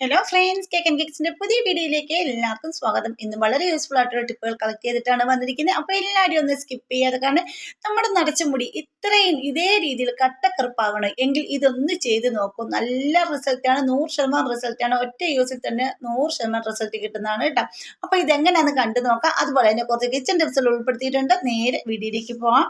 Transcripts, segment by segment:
Hello friends cake and കേക്സിന്റെ പുതിയ വീഡിയോയിലേക്ക് എല്ലാവർക്കും സ്വാഗതം. ഇന്ന് വളരെ യൂസ്ഫുൾ ആയിട്ടുള്ള ടിപ്പുകൾ കളക്ട് ചെയ്തിട്ടാണ് വന്നിരിക്കുന്നത്. അപ്പോൾ എല്ലാവരും ഒന്ന് സ്കിപ്പ് ചെയ്യാതെ കാരണം നമ്മുടെ നടച്ച മുടി ഇത്രയും ഇതേ രീതിയിൽ കട്ടക്കറുപ്പാകണം എങ്കിൽ ഇതൊന്ന് ചെയ്ത് നോക്കും. നല്ല റിസൾട്ട് ആണ്. നൂറ് ശതമാനം റിസൾട്ട് ആണ്. ഒറ്റ യൂസിൽ തന്നെ നൂറ് ശതമാനം റിസൾട്ട് കിട്ടുന്നതാണ് കേട്ടോ. അപ്പോൾ ഇതെങ്ങനെയാണെന്ന് കണ്ടു നോക്കാം. അതുപോലെ തന്നെ കുറച്ച് കിച്ചൺ ടിപ്സുകൾ ഉൾപ്പെടുത്തിയിട്ടുണ്ട്. നേരെ വീഡിയോയിലേക്ക് പോവാം.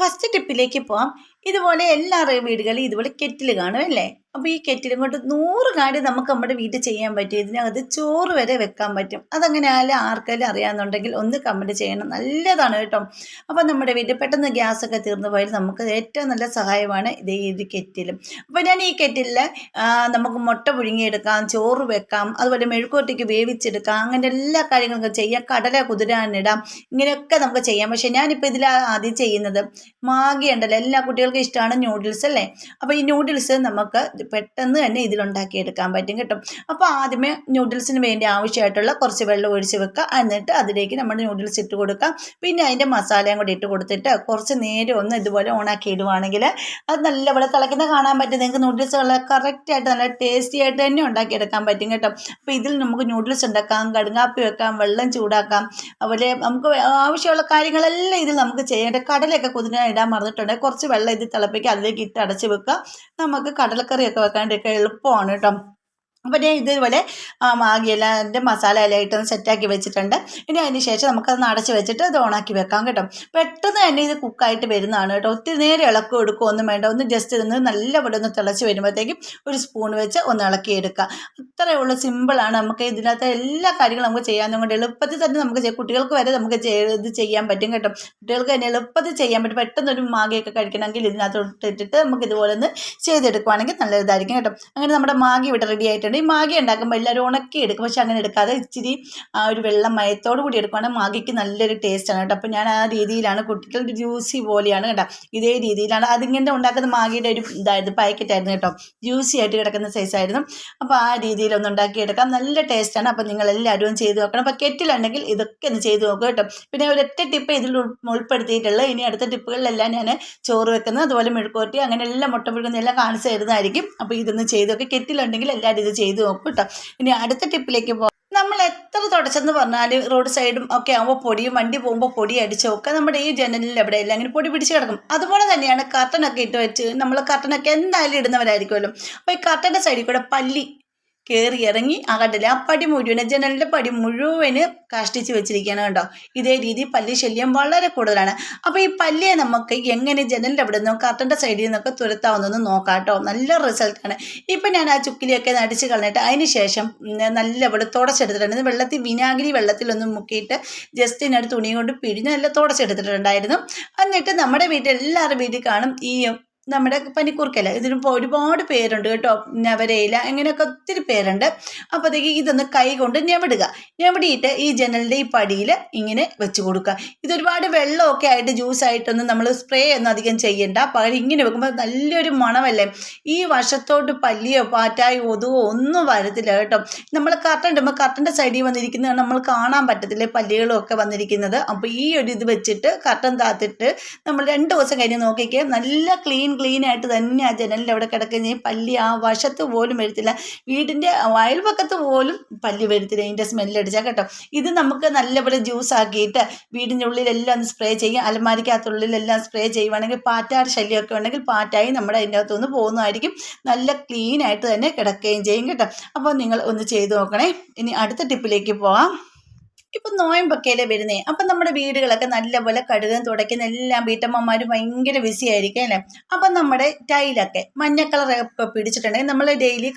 ഫസ്റ്റ് ടിപ്പിലേക്ക് പോവാം. ഇതുപോലെ എല്ലാവരുടെയും വീടുകളിൽ ഇതുപോലെ കെറ്റിൽ കാണും അല്ലേ? അപ്പോൾ ഈ കെറ്റിലും കൊണ്ട് നൂറ് കാര്യം നമുക്ക് നമ്മുടെ വീട്ടിൽ ചെയ്യാൻ പറ്റും. ഇതിനകത്ത് ചോറ് വരെ വെക്കാൻ പറ്റും. അതങ്ങനെ ആയാലും ആർക്കെങ്കിലും അറിയാമെന്നുണ്ടെങ്കിൽ ഒന്ന് കമന്റ് ചെയ്യണം. നല്ലതാണ് കേട്ടോ. അപ്പോൾ നമ്മുടെ വീട്ടിൽ പെട്ടെന്ന് ഗ്യാസൊക്കെ തീർന്നു പോയാൽ നമുക്ക് ഏറ്റവും നല്ല സഹായമാണ് ഇതേ ഈ കെറ്റിലും. അപ്പോൾ ഞാൻ ഈ കെറ്റിലിൽ നമുക്ക് മുട്ട പുഴുങ്ങിയെടുക്കാം ചോറ് വെക്കാം അതുപോലെ മെഴുക്കുവരട്ടിക്ക് വേവിച്ചെടുക്കാം അങ്ങനെ എല്ലാ കാര്യങ്ങളും ചെയ്യാം. കടല കുതിരാനിടാം ഇങ്ങനെയൊക്കെ നമുക്ക് ചെയ്യാം. പക്ഷേ ഞാനിപ്പോൾ ഇതിൽ ആദ്യം ചെയ്യുന്നത് മാഗി ഉണ്ടല്ലോ. എല്ലാ കുട്ടികൾക്കും ഇഷ്ടമാണ് ന്യൂഡിൽസ് അല്ലേ? അപ്പോൾ ഈ ന്യൂഡിൽസ് നമുക്ക് പെട്ടെന്ന് തന്നെ ഇതിലുണ്ടാക്കിയെടുക്കാൻ പറ്റും കേട്ടോ. അപ്പോൾ ആദ്യമേ ന്യൂഡിൽസിന് വേണ്ടി ആവശ്യമായിട്ടുള്ള കുറച്ച് വെള്ളം ഒഴിച്ച് വെക്കുക. എന്നിട്ട് അതിലേക്ക് നമ്മൾ ന്യൂഡിൽസ് ഇട്ട് കൊടുക്കാം പിന്നെ അതിന്റെ മസാലയും കൂടി ഇട്ട് കൊടുത്തിട്ട് കുറച്ച് നേരം ഒന്ന് ഇതുപോലെ ഓണാക്കി ഇടുവാണെങ്കിൽ അത് നല്ലപോലെ തിളയ്ക്കുന്ന കാണാൻ പറ്റും. നിങ്ങൾക്ക് നൂഡിൽസ് നല്ല കറക്റ്റായിട്ട് നല്ല ടേസ്റ്റി ആയിട്ട് തന്നെ ഉണ്ടാക്കിയെടുക്കാൻ പറ്റും കേട്ടോ. അപ്പോൾ ഇതിൽ നമുക്ക് നൂഡിൽസ് ഉണ്ടാക്കാം കടുങ്ങാപ്പി വെക്കാം വെള്ളം ചൂടാക്കാം. അതുപോലെ നമുക്ക് ആവശ്യമുള്ള കാര്യങ്ങളെല്ലാം ഇതിൽ നമുക്ക് ചെയ്യേണ്ട കടലൊക്കെ കുതിരാൻ ഇടാൻ മറന്നിട്ടുണ്ടെങ്കിൽ കുറച്ച് വെള്ളം ഇത് തിളപ്പിക്കുക. അതിലേക്ക് ഇട്ട് അടച്ച് വെക്കുക. നമുക്ക് കടലക്കറിയൊക്കെ വെക്കാണ്ടൊക്കെ എളുപ്പമാണ് കേട്ടോ. അപ്പോൾ ഞാൻ ഇതേപോലെ മാഗിയെല്ലാം എന്റെ മസാല എല്ലാം ഇട്ടൊന്ന് സെറ്റാക്കി വെച്ചിട്ടുണ്ട്. ഇനി അതിന് ശേഷം നമുക്കത് അടച്ച് വെച്ചിട്ട് അത് ഓണാക്കി വെക്കാം കേട്ടോ. പെട്ടെന്ന് തന്നെ ഇത് കുക്കായിട്ട് വരുന്നതാണ് കേട്ടോ. ഒത്തിരി നേരം ഇളക്കും എടുക്കുക ഒന്നും വേണ്ട. ഒന്ന് ജസ്റ്റ് ഇതൊന്ന് നല്ലപോലെ ഒന്ന് തിളച്ച് വരുമ്പോഴത്തേക്കും ഒരു സ്പൂൺ വെച്ച് ഒന്ന് ഇളക്കി എടുക്കുക അത്രയേ ഉള്ളൂ സിമ്പിളാണ് നമുക്ക് ഇതിനകത്ത് എല്ലാ കാര്യങ്ങളും നമുക്ക് ചെയ്യാനും കൊണ്ട് എളുപ്പത്തിൽ തന്നെ നമുക്ക് കുട്ടികൾക്ക് വരെ നമുക്ക് ഇത് ചെയ്യാൻ പറ്റും കേട്ടോ. കുട്ടികൾക്ക് തന്നെ എളുപ്പത്തിൽ ചെയ്യാൻ പറ്റും. പെട്ടെന്ന് ഒരു മാഗിയൊക്കെ കഴിക്കണമെങ്കിൽ ഇതിനകത്ത് ഇട്ടിട്ട് നമുക്ക് ഇതുപോലെ ഒന്ന് ചെയ്തെടുക്കുവാണെങ്കിൽ നല്ല ഇതായിരിക്കും കേട്ടോ. അങ്ങനെ നമ്മുടെ മാഗി ഇവിടെ റെഡി ആയിട്ടുണ്ട്. ഈ മാഗി ഉണ്ടാക്കുമ്പോൾ എല്ലാവരും ഉണക്കി എടുക്കും. പക്ഷെ അങ്ങനെ എടുക്കാതെ ഇച്ചിരി ആ ഒരു വെള്ളം മയത്തോടു കൂടി എടുക്കുവാണെങ്കിൽ മാഗിക്ക് നല്ലൊരു ടേസ്റ്റാണ് കേട്ടോ. അപ്പോൾ ഞാൻ ആ രീതിയിലാണ് കുട്ടികൾ ജ്യൂസി പോലെയാണ് കേട്ടോ. ഇതേ രീതിയിലാണ്. അതിങ്ങനെ ഉണ്ടാക്കുന്ന മാഗിയുടെ ഒരു ഇതായിരുന്നു പാക്കറ്റായിരുന്നു കേട്ടോ. ജ്യൂസി ആയിട്ട് കിടക്കുന്ന സൈസായിരുന്നു അപ്പോൾ ആ രീതിയിലൊന്നും ഉണ്ടാക്കി എടുക്കാം. നല്ല ടേസ്റ്റാണ് അപ്പോൾ നിങ്ങൾ എല്ലാവരും ചെയ്ത് നോക്കണം. അപ്പോൾ കെറ്റിലുണ്ടെങ്കിൽ ഇതൊക്കെ ഒന്ന് ചെയ്ത് നോക്കുക കേട്ടോ. പിന്നെ ഒരൊറ്റ ടിപ്പ് ഇതിൽ ഉൾപ്പെടുത്തിയിട്ടുള്ള ഇനി അടുത്ത ടിപ്പുകളിലെല്ലാം ഞാൻ ചോറ് വെക്കുന്നത് അതുപോലെ മെഴുക്കോട്ടി അങ്ങനെ എല്ലാം മുട്ട പുഴുക്കുന്ന എല്ലാം കാണിച്ചു തരുന്നതായിരിക്കും. അപ്പോൾ ഇതൊന്ന് ചെയ്ത് നോക്കുക കെറ്റിലുണ്ടെങ്കിൽ എല്ലാവരും ഇത് ചെയ്ത് നോക്കും കേട്ടോ ഇനി അടുത്ത ടിപ്പിലേക്ക് പോകാം നമ്മൾ എത്ര തുടച്ചെന്ന് പറഞ്ഞാൽ റോഡ് സൈഡും ഒക്കെ ആകുമ്പോൾ പൊടിയും വണ്ടി പോകുമ്പോൾ പൊടി അടിച്ചൊക്കെ നമ്മുടെ ഈ ജനലിൽ എവിടെയെല്ലാം അങ്ങനെ പൊടി പിടിച്ച് കിടക്കും. അതുപോലെ തന്നെയാണ് കർട്ടനൊക്കെ ഇട്ട് വെച്ച് നമ്മൾ കർട്ടനൊക്കെ എന്തായാലും ഇടുന്നവരായിരിക്കുമല്ലോ. അപ്പോൾ ഈ കർട്ടന്റെ സൈഡിൽ കൂടെ പല്ലി കയറി ഇറങ്ങി ആ കണ്ടില്ല? ആ പടി മുഴുവൻ ജനലിന്റെ പടി മുഴുവൻ കാഷ്ടിച്ച് വെച്ചിരിക്കുകയാണ് കേട്ടോ ഇതേ രീതി പല്ലി ശല്യം വളരെ കൂടുതലാണ്. അപ്പോൾ ഈ പല്ലിയെ നമുക്ക് എങ്ങനെ ജനലിന്റെ അവിടെ നിന്നും കർട്ടന്റെ സൈഡിൽ നിന്നൊക്കെ തുരത്താവുന്നതെന്ന് നോക്കാം കേട്ടോ. നല്ല റിസൾട്ടാണ് ഇപ്പം ഞാൻ ആ ചുക്കിലിയൊക്കെ നടിച്ച് കളഞ്ഞിട്ട് അതിന് ശേഷം നല്ല നല്ലപോലെ തുടച്ചെടുത്തിട്ടുണ്ട്. വെള്ളത്തിൽ വിനാഗിരി വെള്ളത്തിലൊന്ന് മുക്കിയിട്ട് ജസ്റ്റ് ഇതിനടുത്ത് തുണി കൊണ്ട് പിഴിഞ്ഞ് നല്ല തുടച്ചെടുത്തിട്ടുണ്ടായിരുന്നു. എന്നിട്ട് നമ്മുടെ വീട്ടിൽ എല്ലാവരുടെ വീട്ടിൽ കാണും ഈ നമ്മുടെ പനിക്കൂർക്കല ഇതിന് ഒരുപാട് പേരുണ്ട് കേട്ടോ. നവരയില അങ്ങനെയൊക്കെ ഒത്തിരി പേരുണ്ട്. അപ്പോഴത്തേക്ക് ഇതൊന്ന് കൈ കൊണ്ട് ഞെവിടുക. ഞെവിടിയിട്ട് ഈ ജനലിന്റെ ഈ പടിയിൽ ഇങ്ങനെ വെച്ച് കൊടുക്കുക. ഇതൊരുപാട് വെള്ളമൊക്കെ ആയിട്ട് ജ്യൂസായിട്ടൊന്നും നമ്മൾ സ്പ്രേ ഒന്നും അധികം ചെയ്യണ്ട. പകരം ഇങ്ങനെ വെക്കുമ്പോൾ നല്ലൊരു മണമല്ലേ? ഈ വശത്തോട്ട് പല്ലിയോ പാറ്റായോ ഒതുവോ ഒന്നും വരത്തില്ല കേട്ടോ. നമ്മൾ കർട്ടൻ ഇടുമ്പോൾ കർട്ടന്റെ സൈഡിൽ വന്നിരിക്കുന്നത് നമ്മൾ കാണാൻ പറ്റത്തില്ലേ പല്ലികളൊക്കെ വന്നിരിക്കുന്നത്? അപ്പോൾ ഈ ഒരു ഇത് വെച്ചിട്ട് കർട്ടൻ താത്തിട്ട് നമ്മൾ രണ്ട് ദിവസം കഴിഞ്ഞ് നോക്കിക്കുക നല്ല ക്ലീൻ ക്ലീൻ ആയിട്ട് തന്നെ ആ ജനലിന്റെ അവിടെ കിടക്കുകയും പല്ലി ആ വശത്ത് പോലും വരുത്തില്ല. വീടിന്റെ അയൽപക്കത്ത് പോലും പല്ലി വരുത്തില്ല. അതിന്റെ സ്മെല്ലടിച്ചാൽ കേട്ടോ. ഇത് നമുക്ക് നല്ലപോലെ ജ്യൂസ് ആക്കിയിട്ട് വീടിന്റെ ഉള്ളിലെല്ലാം ഒന്ന് സ്പ്രേ ചെയ്യും. അലമാരിക്കകത്തുള്ളിലെല്ലാം സ്പ്രേ ചെയ്യുവാണെങ്കിൽ പാറ്റാട് ശല്യമൊക്കെ ഉണ്ടെങ്കിൽ പാറ്റായി നമ്മുടെ അതിന്റെ അകത്തുനിന്ന് പോകുന്നതായിരിക്കും. നല്ല ക്ലീൻ ആയിട്ട് തന്നെ കിടക്കുകയും ചെയ്യും കേട്ടോ. അപ്പോൾ നിങ്ങൾ ഒന്ന് ചെയ്ത് നോക്കണേ. ഇനി അടുത്ത ടിപ്പിലേക്ക് പോവാം. ഇപ്പം നോയമ്പൊക്കെയല്ലേ വരുന്നേ? അപ്പം നമ്മുടെ വീടുകളൊക്കെ നല്ലപോലെ കഴുകും തുടയ്ക്കുന്ന എല്ലാം വീട്ടമ്മമാരും ഭയങ്കര ബിസി ആയിരിക്കും അല്ലേ? അപ്പം നമ്മുടെ ടൈലൊക്കെ മഞ്ഞ കളറൊക്കെ പിടിച്ചിട്ടുണ്ടെങ്കിൽ നമ്മൾ ഡെയിലി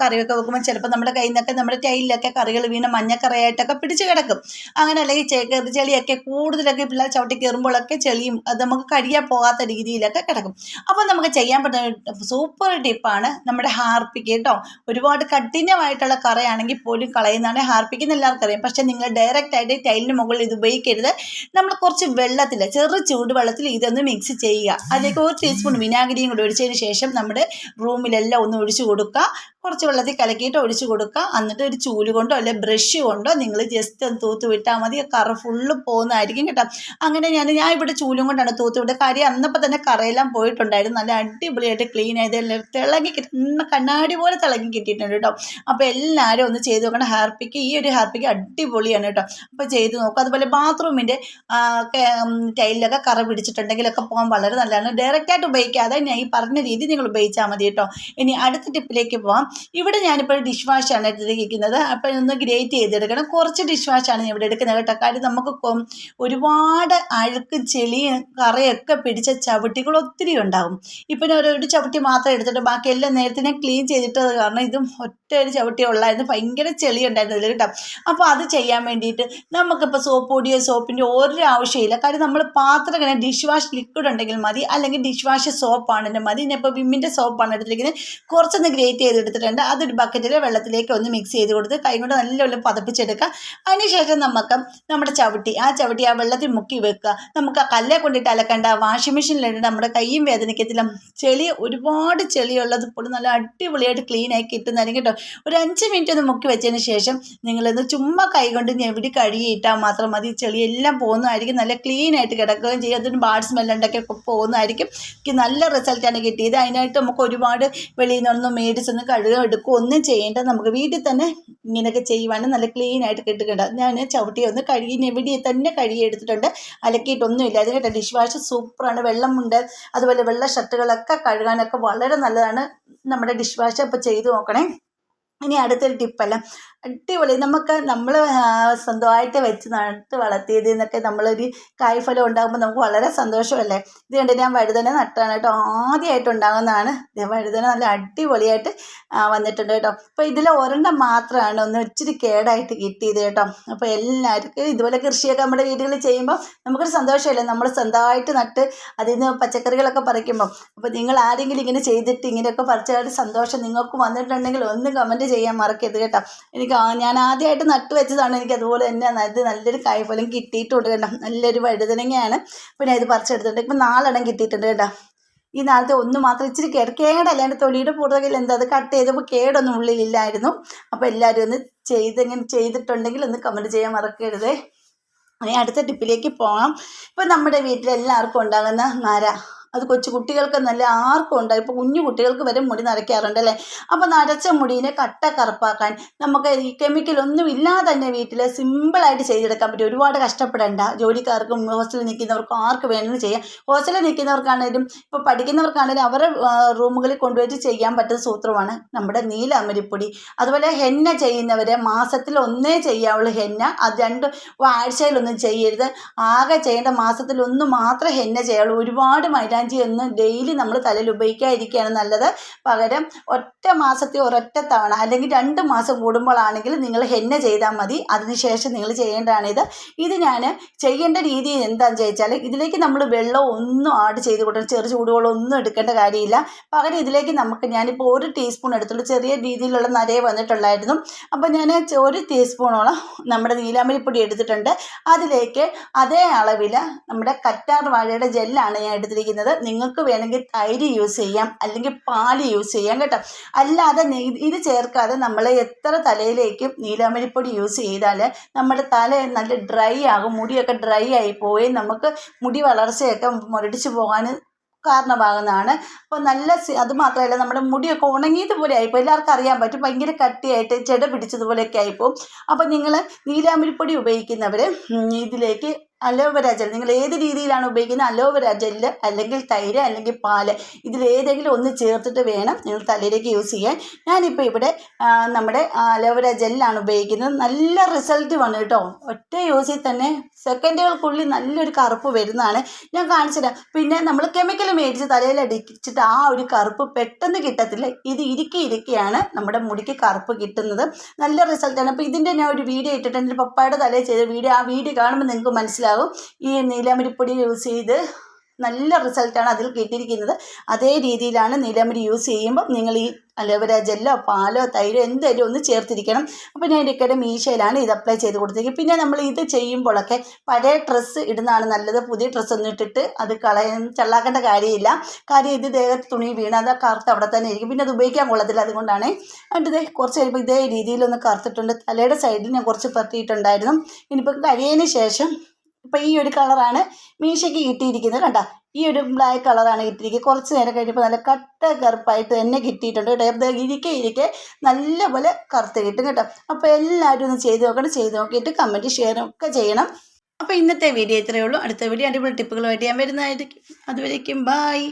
കറിയൊക്കെ വെക്കുമ്പോൾ ചിലപ്പോൾ നമ്മുടെ കയ്യിൽ നിന്നൊക്കെ നമ്മുടെ ടൈലിലൊക്കെ കറികൾ വീണ മഞ്ഞക്കറയായിട്ടൊക്കെ പിടിച്ച് കിടക്കും. അങ്ങനെ അല്ലെങ്കിൽ ചേക്കറി ചെളിയൊക്കെ കൂടുതലൊക്കെ പിള്ളേർ ചവിട്ടി കയറുമ്പോഴൊക്കെ ചെളിയും അത് നമുക്ക് കഴിയാൻ പോകാത്ത രീതിയിലൊക്കെ കിടക്കും. അപ്പോൾ നമുക്ക് ചെയ്യാൻ പറ്റുന്ന സൂപ്പർ ടിപ്പാണ് നമ്മുടെ ഹാർപ്പിക്ക് കേട്ടോ. ഒരുപാട് കഠിനമായിട്ടുള്ള കറയാണെങ്കിൽ പോലും കളയുന്നതാണ് ഹാർപ്പിക്ക് എല്ലാവർക്കും അറിയാം. പക്ഷേ നിങ്ങൾ ആയിട്ട് ടൈലിന് മുകളിൽ ഇത് ഉപയോഗിക്കരുത്. നമ്മൾ കുറച്ച് വെള്ളത്തിൽ ചെറു ചൂടുവെള്ളത്തിൽ ഇതൊന്ന് മിക്സ് ചെയ്യുക. അതിലേക്ക് ഒരു ടീസ്പൂൺ വിനാഗിരിയും കൂടി ഒഴിച്ചതിന് ശേഷം നമ്മുടെ റൂമിലെല്ലാം ഒന്ന് ഒഴിച്ചു കൊടുക്കുക. കുറച്ച് വെള്ളത്തിൽ കലക്കിയിട്ട് ഒഴിച്ചു കൊടുക്കുക. എന്നിട്ട് ഒരു ചൂൽ കൊണ്ടോ അല്ലെ ബ്രഷ് കൊണ്ടോ നിങ്ങൾ ജസ്റ്റ് ഒന്ന് തൂത്ത് വിട്ടാൽ മതി. കറ ഫുള്ള് പോകുന്നതായിരിക്കും കേട്ടോ. അങ്ങനെ ഞാൻ ഞാൻ ഇവിടെ ചൂലും കൊണ്ടാണ് തൂത്ത് വിട്ടത്. കാര്യം അന്നപ്പോൾ തന്നെ കറയെല്ലാം പോയിട്ടുണ്ടായിരുന്നു. നല്ല അടിപൊളിയായിട്ട് ക്ലീൻ ആയത് എല്ലാം തിളങ്ങി കിട്ടുന്ന കണ്ണാടി പോലെ തിളങ്ങി കിട്ടിയിട്ടുണ്ട് കേട്ടോ. അപ്പോൾ എല്ലാവരും ഒന്ന് ചെയ്ത് നോക്കണം. ഹാർപ്പിക്ക് ഈ ഒരു ഹാർപ്പിക്ക് അടിപൊളിയാണ് കേട്ടോ. അപ്പോൾ ചെയ്ത് നോക്കുക. അതുപോലെ ബാത്റൂമിന്റെ ടൈലിലൊക്കെ കറ പിടിച്ചിട്ടുണ്ടെങ്കിലൊക്കെ പോകാൻ വളരെ നല്ലതാണ്. ഡയറക്റ്റായിട്ട് ഉപയോഗിക്കാതെ ഞാൻ ഈ പറഞ്ഞ രീതി നിങ്ങൾ ഉപയോഗിച്ചാൽ മതി കേട്ടോ. ഇനി അടുത്ത ടിപ്പിലേക്ക് പോകാം ഇവിടെ ഞാനിപ്പോൾ ഡിഷ് വാഷാണ് എടുത്തിരിക്കുന്നത് അപ്പോൾ ഒന്ന് ഗ്രേറ്റ് ചെയ്തെടുക്കണം. കുറച്ച് ഡിഷ് വാഷാണ് ഞാൻ ഇവിടെ എടുക്കുന്നത് കേട്ടോ. കാര്യം നമുക്ക് ഒരുപാട് അഴുക്ക് ചെളിയും കറയൊക്കെ പിടിച്ച ചവിട്ടികൾ ഒത്തിരി ഉണ്ടാകും ഇപ്പം ഒരു ഒരു ചവിട്ടി മാത്രം എടുത്തിട്ട് ബാക്കി എല്ലാം നേരത്തെ ഞാൻ ക്ലീൻ ചെയ്തിട്ടത് കാരണം ഇതും ഒറ്റ ഒരു ചവിട്ടി ഉള്ളായിരുന്നു. ഭയങ്കര ചെളി ഉണ്ടായിരുന്നു കേട്ടോ. അപ്പോൾ അത് ചെയ്യാൻ വേണ്ടിയിട്ട് നമുക്കിപ്പോൾ സോപ്പ് പൊടിയോ സോപ്പിന്റെ ഒരു ആവശ്യമില്ല. കാര്യം നമ്മൾ പാത്രം ഇങ്ങനെ ഡിഷ് വാഷ് ലിക്വിഡ് ഉണ്ടെങ്കിൽ മതി. അല്ലെങ്കിൽ ഡിഷ് വാഷ് സോപ്പാണെങ്കിൽ മതി. ഞാൻ ഇപ്പോൾ വിമ്മിന്റെ സോപ്പാണ് എടുത്തിരിക്കുന്നത്. കുറച്ചൊന്ന് ഗ്രേറ്റ് ചെയ്തെടുത്തിട്ടുണ്ട് അതൊരു ബക്കറ്റിൽ വെള്ളത്തിലേക്ക് ഒന്ന് മിക്സ് ചെയ്ത് കൊടുത്ത് കൈ കൊണ്ട് നല്ലപോലെ പതപ്പിച്ചെടുക്കുക. അതിനുശേഷം നമുക്ക് നമ്മുടെ ചവിട്ടി ആ ചവിട്ടി ആ വെള്ളത്തിൽ മുക്കി വെക്കുക. നമുക്ക് ആ കല്ലെ കൊണ്ടിട്ട് അലക്കേണ്ട വാഷിംഗ് മെഷീനിലിട്ട് നമ്മുടെ കൈയും വേദനിക്കത്തില്ല. ചെളി ഒരുപാട് ചെളിയുള്ളത് പോലും നല്ല അടിപൊളിയായിട്ട് ക്ലീൻ ആയി കിട്ടുന്നതായിരിക്കും കേട്ടോ. ഒരു അഞ്ച് മിനിറ്റ് ഒന്ന് മുക്കി വെച്ചതിന് ശേഷം നിങ്ങളൊന്ന് ചുമ്മാ കൈ കൊണ്ട് ഞെവിടി കഴുകിയിട്ടാൽ മാത്രം മതി. ചെളിയെല്ലാം പോകുന്നതായിരിക്കും. നല്ല ക്ലീൻ ആയിട്ട് കിടക്കുകയും ചെയ്യും. അതിന് ബാഡ് സ്മെല്ലുണ്ടൊക്കെ പോകുന്നതായിരിക്കും. നല്ല റിസൾട്ടാണ് കിട്ടിയത്. അതിനായിട്ട് നമുക്ക് ഒരുപാട് വെളിയിൽ നിന്നൊന്നും മേടിച്ചൊന്നും കഴുകുക എടുക്കുകയോ ഒന്നും ചെയ്യേണ്ട നമുക്ക് വീട്ടിൽ തന്നെ ഇങ്ങനെയൊക്കെ ചെയ്യുവാണ്. നല്ല ക്ലീൻ ആയിട്ട് കിട്ടുകയുണ്ട് ഞാൻ ചവിട്ടി ഒന്ന് കഴുകി എവിടെ തന്നെ കഴുകി എടുത്തിട്ടുണ്ട്. അലക്കിയിട്ടൊന്നുമില്ല. അത് കേട്ടോ ഡിഷ് വാഷ് സൂപ്പറാണ് വെള്ളമുണ്ട്. അതുപോലെ വെള്ള ഷർട്ടുകളൊക്കെ കഴുകാനൊക്കെ വളരെ നല്ലതാണ് നമ്മുടെ ഡിഷ് വാഷ് അപ്പോൾ ചെയ്ത് നോക്കണേ. ഇനി അടുത്തൊരു ടിപ്പല്ല അടിപൊളി. നമുക്ക് നമ്മൾ സ്വന്തമായിട്ട് വെച്ച് നട്ട് വളർത്തിയതിൽ നിന്നൊക്കെ നമ്മളൊരു കായ്ഫലം ഉണ്ടാകുമ്പോൾ നമുക്ക് വളരെ സന്തോഷമല്ലേ? ഇത് കണ്ട് ഞാൻ വഴുതന നട്ടാണ് കേട്ടോ. ആദ്യമായിട്ട് ഉണ്ടാകുന്നതാണ്. വഴുതന നല്ല അടിപൊളിയായിട്ട് വന്നിട്ടുണ്ട് കേട്ടോ. അപ്പോൾ ഇതിൽ ഒരെണ്ണം മാത്രമാണ് ഒന്ന് ഇച്ചിരി കേടായിട്ട് കിട്ടിയത് കേട്ടോ. അപ്പോൾ എല്ലാവർക്കും ഇതുപോലെ കൃഷിയൊക്കെ നമ്മുടെ വീടുകളിൽ ചെയ്യുമ്പോൾ നമുക്കൊരു സന്തോഷമല്ലേ? നമ്മൾ സ്വന്തമായിട്ട് നട്ട് അതിൽ നിന്ന് പച്ചക്കറികളൊക്കെ പറിക്കുമ്പോൾ അപ്പോൾ നിങ്ങൾ ആരെങ്കിലും ഇങ്ങനെ ചെയ്തിട്ട് ഇങ്ങനെയൊക്കെ പറിച്ചതായിട്ട് സന്തോഷം നിങ്ങൾക്ക് വന്നിട്ടുണ്ടെങ്കിൽ ഒന്ന് കമന്റ് ചെയ്യാൻ മറക്കരുത് കേട്ടോ. എനിക്ക് ഞാൻ ആദ്യമായിട്ട് നട്ടു വെച്ചതാണ് എനിക്ക് അതുപോലെ തന്നെ ഇത് നല്ലൊരു കായ്ഫലം കിട്ടിയിട്ടുണ്ട് കേട്ടോ. നല്ലൊരു വഴുതനങ്ങയാണ്. പിന്നെ ഇത് പറിച്ചെടുത്തിട്ടുണ്ട്. ഇപ്പം നാലെണ്ണം കിട്ടിയിട്ടുണ്ട് കേട്ടോ. ഈ നാളത്തെ ഒന്ന് മാത്രം ഇച്ചിരി കേട് കേടല്ല? എന്റെ തൊലിയുടെ പുറകിൽ എന്താ അത് കട്ട് ചെയ്തപ്പോൾ കേടൊന്നും ഉള്ളിലില്ലായിരുന്നു. അപ്പോൾ എല്ലാവരും ഒന്ന് ചെയ്തെങ്ങനെ ചെയ്തിട്ടുണ്ടെങ്കിൽ ഒന്ന് കമന്റ് ചെയ്യാൻ മറക്കരുതേ. ഇനി അടുത്ത ടിപ്പിലേക്ക് പോകാം ഇപ്പം നമ്മുടെ വീട്ടിൽ എല്ലാവർക്കും ഉണ്ടാകുന്ന നര. അത് കൊച്ചു കുട്ടികൾക്ക് നല്ല ആർക്കും ഉണ്ട് ഇപ്പോൾ കുഞ്ഞു കുട്ടികൾക്ക് വരെ മുടി നരയ്ക്കാറുണ്ട് അല്ലേ? അപ്പോൾ നരച്ച മുടീനെ കട്ട കറുപ്പാക്കാൻ നമുക്ക് ഈ കെമിക്കൽ ഒന്നും ഇല്ലാതെ തന്നെ വീട്ടിൽ സിമ്പിളായിട്ട് ചെയ്തെടുക്കാൻ പറ്റും. ഒരുപാട് കഷ്ടപ്പെടേണ്ട. ജോലിക്കാർക്കും ഹോസ്റ്റലിൽ നിൽക്കുന്നവർക്കും ആർക്ക് വേണമെങ്കിലും ചെയ്യാം. ഹോസ്റ്റലിൽ നിൽക്കുന്നവർക്കാണേലും ഇപ്പോൾ പഠിക്കുന്നവർക്കാണേലും അവരുടെ റൂമുകളിൽ കൊണ്ടുപോയിട്ട് ചെയ്യാൻ പറ്റുന്ന സൂത്രമാണ് നമ്മുടെ നീല അമരിപ്പൊടി. അതുപോലെ ഹെന്ന ചെയ്യുന്നവരെ മാസത്തിൽ ഒന്നേ ചെയ്യാവുള്ളൂ ഹെന്ന. അത് രണ്ട് ആഴ്ചയിലൊന്നും ചെയ്യരുത്. ആകെ ചെയ്യേണ്ട മാസത്തിൽ ഒന്ന് മാത്രമേ ഹെന്ന ചെയ്യാവുള്ളൂ. ഒരുപാട് മൈലാഞ്ചി ഒന്നും ഡെയിലി നമ്മൾ തലയിൽ ഉപയോഗിക്കാതിരിക്കുകയാണ് നല്ലത്. പകരം ഒറ്റ മാസത്തെ ഒരൊറ്റ തവണ അല്ലെങ്കിൽ രണ്ട് മാസം കൂടുമ്പോഴാണെങ്കിൽ നിങ്ങൾ ഹെന്ന ചെയ്താൽ മതി. അതിനുശേഷം നിങ്ങൾ ചെയ്യേണ്ടതാണിത് ഇത്. ഞാൻ ചെയ്യേണ്ട രീതി എന്താണെന്ന് ചോദിച്ചാൽ ഇതിലേക്ക് നമ്മൾ വെള്ളം ഒന്നും ആഡ് ചെയ്ത് കൊടുക്കണം. ചെറു ചൂടുവെള്ളം ഒന്നും എടുക്കേണ്ട കാര്യമില്ല. പകരം ഇതിലേക്ക് നമുക്ക് ഞാനിപ്പോൾ ഒരു ടീസ്പൂൺ എടുത്തുള്ളൂ ചെറിയ രീതിയിലുള്ള നരയെ വന്നിട്ടുള്ളായിരുന്നു. അപ്പോൾ ഞാൻ ഒരു ടീസ്പൂണോളം നമ്മുടെ നീലാമ്പരിപ്പൊടി എടുത്തിട്ടുണ്ട്. അതിലേക്ക് അതേ അളവിൽ നമ്മുടെ കറ്റാർ വാഴയുടെ ജെല്ലാണ് ഞാൻ എടുത്തിരിക്കുന്നത്. നിങ്ങൾക്ക് വേണമെങ്കിൽ തൈര് യൂസ് ചെയ്യാം അല്ലെങ്കിൽ പാൽ യൂസ് ചെയ്യാം കേട്ടോ. അല്ലാതെ ഇത് ചേർക്കാതെ നമ്മൾ എത്ര തലയിലേക്ക് നീലാമരിപ്പൊടി യൂസ് ചെയ്താൽ നമ്മുടെ തല നല്ല ഡ്രൈ ആകും മുടിയൊക്കെ ഡ്രൈ ആയി പോയി നമുക്ക് മുടി വളർച്ചയൊക്കെ മുരടിച്ച് പോകാൻ കാരണമാകുന്നതാണ്. അപ്പോൾ നല്ല അത് മാത്രമല്ല നമ്മുടെ മുടിയൊക്കെ ഉണങ്ങിയതുപോലെ ആയിപ്പോൾ എല്ലാവർക്കും അറിയാൻ പറ്റും ഭയങ്കര കട്ടിയായിട്ട് ചെട പിടിച്ചതുപോലെയൊക്കെ ആയിപ്പോൾ അപ്പോൾ നിങ്ങൾ നീലാമ്പരിപ്പൊടി ഉപയോഗിക്കുന്നവർ ഇതിലേക്ക് അലോവെര ജെൽ. നിങ്ങൾ ഏത് രീതിയിലാണ് ഉപയോഗിക്കുന്നത്? അലോവെര ജെല്ല് അല്ലെങ്കിൽ തൈര് അല്ലെങ്കിൽ പാൽ. ഇതിലേതെങ്കിലും ഒന്ന് ചേർത്തിട്ട് വേണം നിങ്ങൾ തലയിലേക്ക് യൂസ് ചെയ്യാൻ. ഞാനിപ്പോൾ ഇവിടെ നമ്മുടെ അലോവെര ജെല്ലാണ് ഉപയോഗിക്കുന്നത്. നല്ല റിസൾട്ട് വന്നു കേട്ടോ. ഒറ്റ യൂസിൽ തന്നെ സെക്കൻഡുകൾക്കുള്ളിൽ നല്ലൊരു കറുപ്പ് വരുന്നതാണ്. ഞാൻ കാണിച്ചുതരാം പിന്നെ നമ്മൾ കെമിക്കൽ മേടിച്ച് തലയിൽ അടിച്ചിട്ട് ആ ഒരു കറുപ്പ് പെട്ടെന്ന് കിട്ടത്തില്ല. ഇത് ഇരിക്കി ഇരിക്കുകയാണ് നമ്മുടെ മുടിക്ക് കറുപ്പ് കിട്ടുന്നത്. നല്ല റിസൾട്ടാണ് അപ്പോൾ ഇതിന്റെ ഞാൻ ഒരു വീഡിയോ ഇട്ടിട്ടുണ്ട് പപ്പായുടെ തലയിൽ ചെയ്ത വീഡിയോ ആ വീഡിയോ കാണുമ്പോൾ നിങ്ങൾക്ക് മനസ്സിലാകും ഈ നീലാമരിപ്പൊടി യൂസ് ചെയ്ത് നല്ല റിസൾട്ടാണ് അതിൽ കിട്ടിയിരിക്കുന്നത്. അതേ രീതിയിലാണ് നീലമരി യൂസ് ചെയ്യുമ്പോൾ നിങ്ങൾ ഈ അലോവേര ജെല്ലോ പാലോ തൈരോ എന്തെങ്കിലും ഒന്ന് ചേർത്തിരിക്കണം. അപ്പോൾ ഞാൻ ഇടയ്ക്കിടെ മീശയിലാണ് ഇത് അപ്ലൈ ചെയ്ത് കൊടുത്തിരിക്കുന്നത്. പിന്നെ നമ്മൾ ഇത് ചെയ്യുമ്പോഴൊക്കെ പഴയ ഡ്രസ്സ് ഇടുന്നതാണ് നല്ലത്. പുതിയ ഡ്രസ്സ് ഒന്നും ഇട്ടിട്ട് അത് കളയാൻ ചള്ളാക്കേണ്ട കാര്യമില്ല. കാര്യം ഇത് ദേഹത്ത് തുണി വീണ് അത് കറുത്ത് അവിടെ തന്നെ ഇരിക്കും. പിന്നെ അത് ഉപയോഗിക്കാൻ കൊള്ളത്തില്ല അതുകൊണ്ടാണ്. എന്നിട്ട് ഇതേ കുറച്ച് കഴിയുമ്പോൾ ഇതേ രീതിയിലൊന്ന് കറുത്തിട്ടുണ്ട്. തലയുടെ സൈഡിൽ ഞാൻ കുറച്ച് പറ്റിയിട്ടുണ്ടായിരുന്നു ഇനിയിപ്പോൾ കഴിയതിന് ശേഷം ഇപ്പം ഈ ഒരു കളറാണ് മീശയ്ക്ക് കിട്ടിയിരിക്കുന്നത്. കണ്ട? ഈ ഒരു ബ്ലാക്ക് കളറാണ് കിട്ടിയിരിക്കുന്നത്. കുറച്ച് നേരം കഴിഞ്ഞപ്പോൾ നല്ല കട്ട കറുപ്പായിട്ട് തന്നെ കിട്ടിയിട്ടുണ്ട് കേട്ടോ. ഇരിക്കെ ഇരിക്കെ ഇരിക്കെ നല്ലപോലെ കറുത്ത് കിട്ടും കേട്ടോ. അപ്പോൾ എല്ലാവരും ഒന്ന് ചെയ്ത് നോക്കണം ചെയ്ത് നോക്കിയിട്ട് കമന്റ് ഷെയറും ഒക്കെ ചെയ്യണം. അപ്പോൾ ഇന്നത്തെ വീഡിയോ ഇത്രയേ ഉള്ളൂ. അടുത്ത വീഡിയോ അടിപൊളി ടിപ്പുകളുമായിട്ട് ഞാൻ വരുന്നതായിരിക്കും. അതുവരേക്കും ബായ്